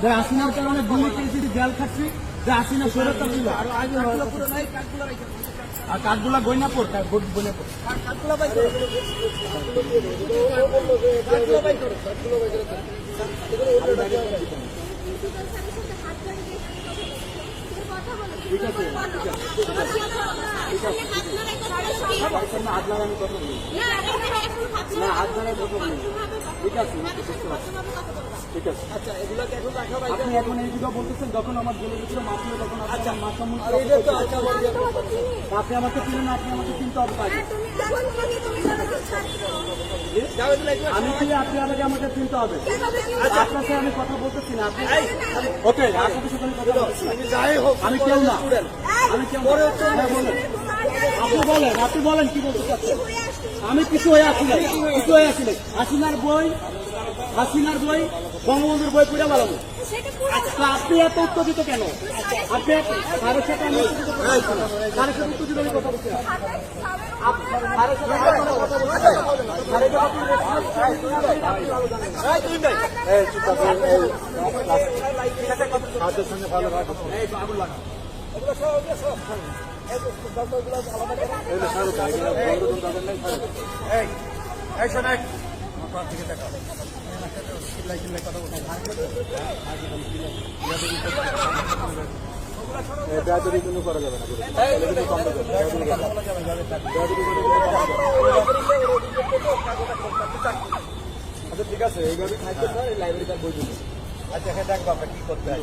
যে হাসিনার কারণে কেজি জেল খাচ্ছি যে হাসিনা সৈরতা ছিল আর কাঠগুলা গয়নাপুর গয়নাপুর। ঠিক আছে হাত লাগানো কথা বলি না হাত লাগানো কথা বলি ঠিক আছে। ঠিক আছে। আচ্ছা এগুলোকে এখন রাখা ভাই আপনি এখন এই দিকে বলতেছেন যখন আমার জেলে গেছিল তখন আচ্ছা মাসামুল আর এটা তো আচ্ছা আপনি আমাকে চিনেন আপনি আমাকে চিনতে হবে একটু আমি কি আপনি আমাকে আমাকে চিনতে হবে। আপনার সাথে আমি কথা বলতেছি না আপনি ওকে আপনাদের সাথে আমি কথা বলতেছি কেউ না। আমি কেউ না। হ্যাঁ, বলেন। আপনি বলেন আপনি বলেন কি বলতে চাচ্ছেন আমি কিছু হয়ে আসি নাই কিছু হয়ে আসি নাই হাসিনার বই হাসিনার বই বঙ্গবন্ধুর বই পুড়ে বেড়াবো তো আপনি এত উত্তেজিত কেন আপনি স্যারের সাথে আমি না। স্যারের সাথে উত্তেজিত আমি কথা বলছি না। না। ভালো বেয়াদবি কিন্তু করা যাবে না। আচ্ছা ঠিক আছে এইভাবে থাকতে স্যার এই লাইব্রেরি কার্ড বই দিন আচ্ছা দেখব আমরা কি করতে হয়